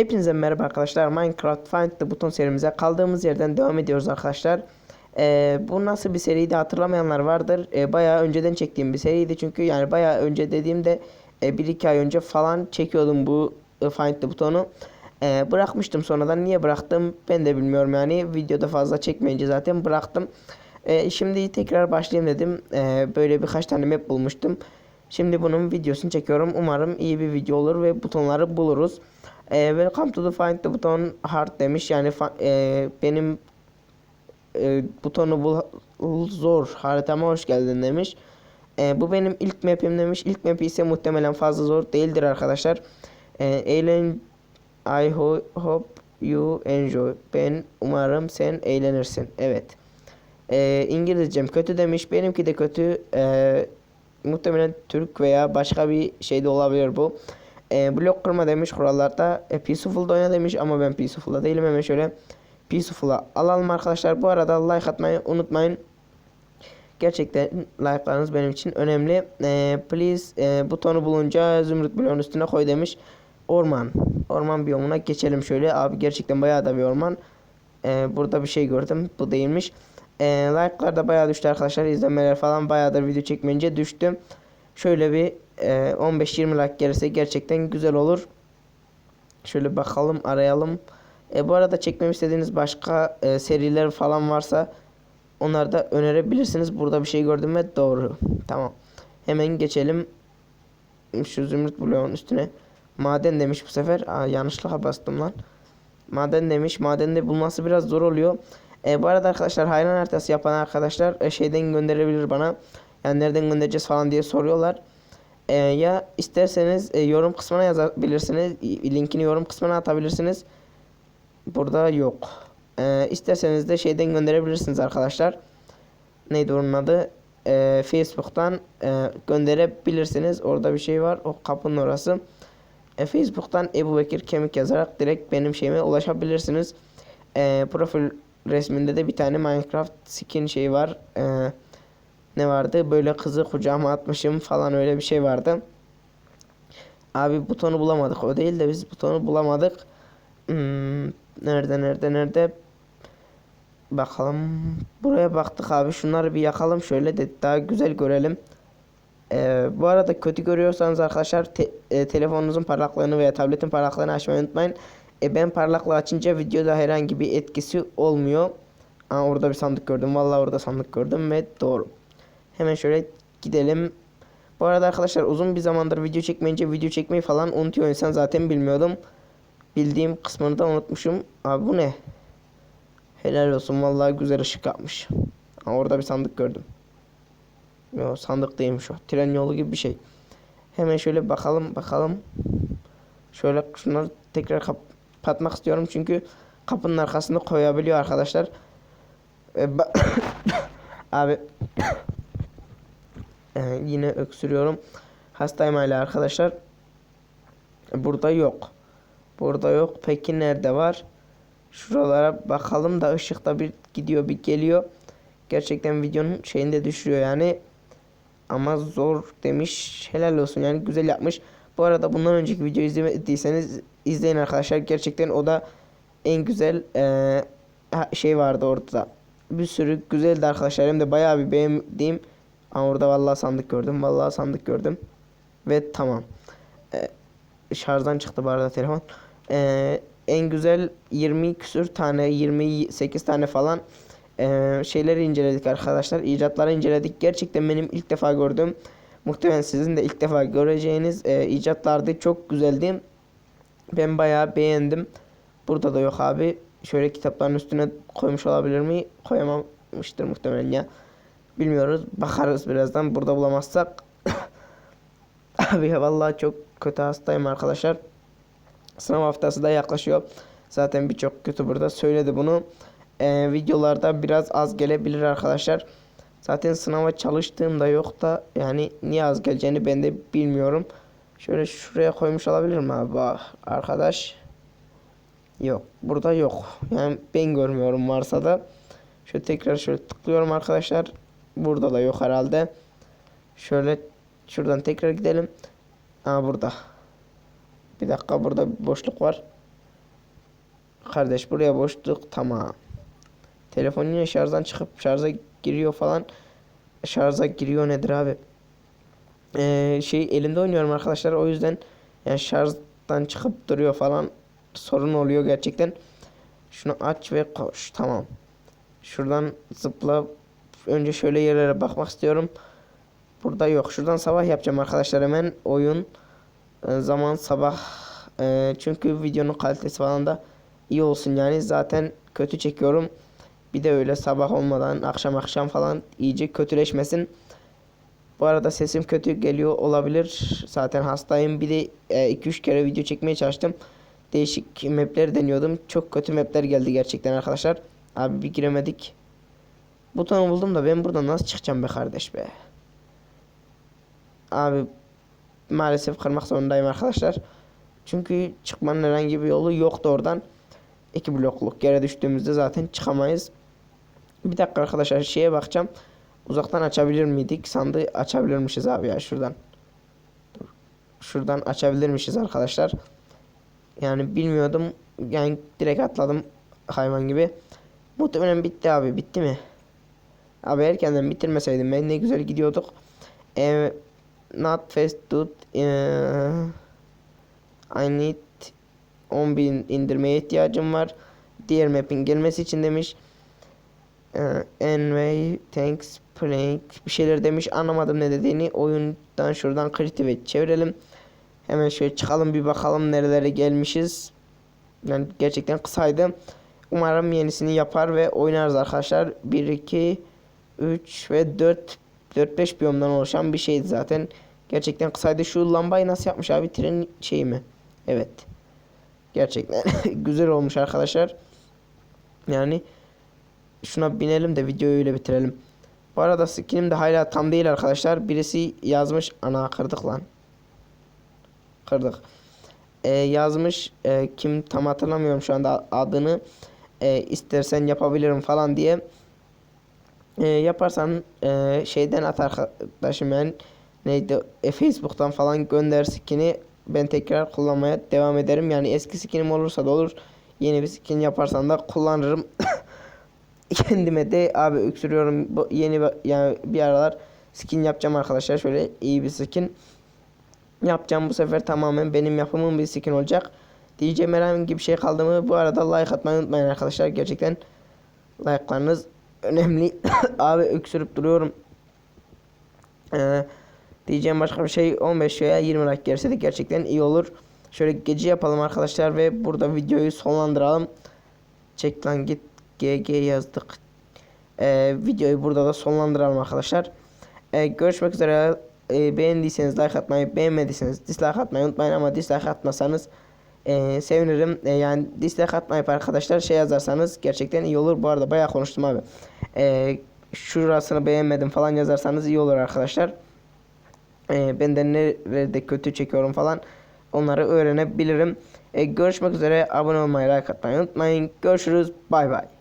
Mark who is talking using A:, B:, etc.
A: Hepinize merhaba arkadaşlar. Minecraft Find the Button serimize kaldığımız yerden devam ediyoruz arkadaşlar. Ee, bu nasıl bir seriydi hatırlamayanlar vardır. Ee, bayağı önceden çektiğim bir seriydi çünkü yani bayağı önce dediğimde 1-2 ay önce falan çekiyordum bu e, Find the Button'u. Ee, bırakmıştım sonradan niye bıraktım ben de bilmiyorum yani videoda fazla çekmeyince zaten bıraktım. Ee, şimdi tekrar başlayayım dedim. Ee, böyle birkaç tane map bulmuştum. Şimdi bunun videosunu çekiyorum. Umarım iyi bir video olur ve butonları buluruz. Ee, welcome to the find the button hard demiş. Yani e, benim e, butonu bul zor haritama hoş geldin demiş. E, bu benim ilk map'im demiş. İlk map ise muhtemelen fazla zor değildir arkadaşlar. E, eğlen I ho hope you enjoy. Ben umarım sen eğlenirsin. Evet. E, İngilizcem kötü demiş. Benimki de kötü. E, muhtemelen Türk veya başka bir şey de olabilir bu. E, blok kırma demiş kurallarda. E, Peaceful'da oyna demiş ama ben Peaceful'da değilim. Hemen şöyle Peaceful'a alalım arkadaşlar. Bu arada like atmayı unutmayın. Gerçekten like'larınız benim için önemli. E, please e, butonu bulunca zümrüt bloğun üstüne koy demiş. Orman. Orman biyomuna geçelim şöyle. Abi gerçekten bayağı da bir orman. E, burada bir şey gördüm. Bu değilmiş. E, like'lar da bayağı düştü arkadaşlar. İzlemeler falan bayağıdır video çekmeyince düştü. Şöyle bir e, 15-20 like gelirse gerçekten güzel olur. Şöyle bakalım arayalım. E, bu arada çekmemi istediğiniz başka e, seriler falan varsa onları da önerebilirsiniz. Burada bir şey gördüm ve doğru. Tamam. Hemen geçelim. Şu zümrüt bloğun üstüne. Maden demiş bu sefer. Aa, yanlışlıkla bastım lan. Maden demiş. Madende bulması biraz zor oluyor. E, bu arada arkadaşlar hayran haritası yapan arkadaşlar e, şeyden gönderebilir bana. Yani nereden göndereceğiz falan diye soruyorlar. E, ya isterseniz e, yorum kısmına yazabilirsiniz. Linkini yorum kısmına atabilirsiniz. Burada yok. E, isterseniz de şeyden gönderebilirsiniz arkadaşlar. Neydi onun adı? E, Facebook'tan e, gönderebilirsiniz. Orada bir şey var. O kapının orası. E, Facebook'tan Ebu Bekir Kemik yazarak direkt benim şeyime ulaşabilirsiniz. E, profil resminde de bir tane Minecraft skin şey var. E, ne vardı? Böyle kızı kucağıma atmışım falan öyle bir şey vardı. Abi butonu bulamadık. O değil de biz butonu bulamadık. Hmm, nerede nerede nerede? Bakalım. Buraya baktık abi. Şunları bir yakalım şöyle de daha güzel görelim. Ee, bu arada kötü görüyorsanız arkadaşlar te- e, telefonunuzun parlaklığını veya tabletin parlaklığını açmayı unutmayın. E, ben parlaklığı açınca videoda herhangi bir etkisi olmuyor. Aa, orada bir sandık gördüm. Vallahi orada sandık gördüm ve doğru. Hemen şöyle gidelim. Bu arada arkadaşlar uzun bir zamandır video çekmeyince video çekmeyi falan unutuyor insan zaten bilmiyordum. Bildiğim kısmını da unutmuşum. Abi bu ne? Helal olsun vallahi güzel ışık yapmış. Aa, orada bir sandık gördüm. Yo sandık değilmiş o. Tren yolu gibi bir şey. Hemen şöyle bakalım bakalım. Şöyle şunları tekrar kapatmak istiyorum çünkü kapının arkasında koyabiliyor arkadaşlar. Ee, Abi Ee, yine öksürüyorum. Hastayım hala arkadaşlar. Burada yok. Burada yok. Peki nerede var? Şuralara bakalım da ışıkta bir gidiyor bir geliyor. Gerçekten videonun şeyinde düşürüyor yani. Ama zor demiş. Helal olsun yani güzel yapmış. Bu arada bundan önceki videoyu izlemediyseniz izleyin arkadaşlar. Gerçekten o da en güzel ha- şey vardı orada. Bir sürü güzeldi arkadaşlar. Hem de bayağı bir beğendiğim. Aa, orada vallahi sandık gördüm. Vallahi sandık gördüm. Ve tamam. Eee, şarjdan çıktı bu arada telefon. Eee, en güzel 20 küsür tane 28 tane falan eee, şeyleri inceledik arkadaşlar. İcatları inceledik. Gerçekten benim ilk defa gördüğüm muhtemelen sizin de ilk defa göreceğiniz eee, icatlardı. Çok güzeldi. Ben bayağı beğendim. Burada da yok abi. Şöyle kitapların üstüne koymuş olabilir mi? Koyamamıştır muhtemelen ya. Bilmiyoruz. Bakarız birazdan. Burada bulamazsak. abi vallahi çok kötü hastayım arkadaşlar. Sınav haftası da yaklaşıyor. Zaten birçok kötü burada söyledi bunu. Ee, videolarda biraz az gelebilir arkadaşlar. Zaten sınava çalıştığımda yok da yani niye az geleceğini ben de bilmiyorum. Şöyle şuraya koymuş olabilir mi abi? Arkadaş. Yok. Burada yok. Yani ben görmüyorum varsa da. Şöyle tekrar şöyle tıklıyorum arkadaşlar. Burada da yok herhalde. Şöyle şuradan tekrar gidelim. Aa burada. Bir dakika burada bir boşluk var. Kardeş buraya boşluk tamam. Telefon yine şarjdan çıkıp şarja giriyor falan. Şarja giriyor nedir abi? Ee, şey elimde oynuyorum arkadaşlar o yüzden yani şarjdan çıkıp duruyor falan sorun oluyor gerçekten. Şunu aç ve koş tamam. Şuradan zıpla. Önce şöyle yerlere bakmak istiyorum. Burada yok. Şuradan sabah yapacağım arkadaşlar hemen oyun e, zaman sabah E, çünkü videonun kalitesi falan da iyi olsun yani zaten kötü çekiyorum. Bir de öyle sabah olmadan akşam akşam falan iyice kötüleşmesin. Bu arada sesim kötü geliyor olabilir. Zaten hastayım. Bir de 2-3 kere video çekmeye çalıştım. Değişik mapleri deniyordum. Çok kötü mapler geldi gerçekten arkadaşlar. Abi bir giremedik. Butonu buldum da ben buradan nasıl çıkacağım be kardeş be. Abi maalesef kırmak zorundayım arkadaşlar. Çünkü çıkmanın herhangi bir yolu yoktu oradan. İki blokluk yere düştüğümüzde zaten çıkamayız. Bir dakika arkadaşlar şeye bakacağım. Uzaktan açabilir miydik? Sandığı açabilirmişiz abi ya şuradan. Dur. Şuradan açabilirmişiz arkadaşlar. Yani bilmiyordum. Yani direkt atladım hayvan gibi. Muhtemelen bitti abi. Bitti mi? Abi erkenden bitirmeseydim ben ne güzel gidiyorduk. Eee not fast dude. Eee, I need 10.000 indirmeye ihtiyacım var. Diğer map'in gelmesi için demiş. Ee, anyway, thanks playing bir şeyler demiş anlamadım ne dediğini. Oyundan şuradan creative çevirelim. Hemen şöyle çıkalım bir bakalım nerelere gelmişiz. Yani gerçekten kısaydı. Umarım yenisini yapar ve oynarız arkadaşlar. 1, 2, 3 ve 4 4-5 biyomdan oluşan bir şeydi zaten. Gerçekten kısaydı. Şu lambayı nasıl yapmış abi? Tren şeyi mi? Evet. Gerçekten güzel olmuş arkadaşlar. Yani şuna binelim de videoyu öyle bitirelim. Bu arada skinim de hala tam değil arkadaşlar. Birisi yazmış. Ana kırdık lan. Kırdık. Ee, yazmış. e, kim tam hatırlamıyorum şu anda adını. E, istersen yapabilirim falan diye. E, yaparsan e, şeyden at arkadaşım yani neydi e, Facebook'tan falan gönder skin'i ben tekrar kullanmaya devam ederim. Yani eski skinim olursa da olur. Yeni bir skin yaparsan da kullanırım. Kendime de abi öksürüyorum. Bu yeni yani bir aralar skin yapacağım arkadaşlar. Şöyle iyi bir skin yapacağım bu sefer tamamen benim yapımım bir skin olacak. Diyeceğim herhangi bir şey kaldı mı? Bu arada like atmayı unutmayın arkadaşlar. Gerçekten like'larınız önemli. abi öksürüp duruyorum. Ee, diyeceğim başka bir şey 15 veya 20 like gelirse de gerçekten iyi olur. Şöyle gece yapalım arkadaşlar ve burada videoyu sonlandıralım. Çek lan git GG yazdık. Ee, videoyu burada da sonlandıralım arkadaşlar. Ee, görüşmek üzere. Ee, beğendiyseniz like atmayı, beğenmediyseniz dislike atmayı unutmayın ama dislike atmasanız ee, sevinirim. Ee, yani dislike atmayıp arkadaşlar şey yazarsanız gerçekten iyi olur. Bu arada bayağı konuştum abi. Ee, şurasını beğenmedim falan yazarsanız iyi olur arkadaşlar. Ee, ben de nerede kötü çekiyorum falan onları öğrenebilirim. Ee, görüşmek üzere. Abone olmayı, like atmayı unutmayın. Görüşürüz. Bay bay.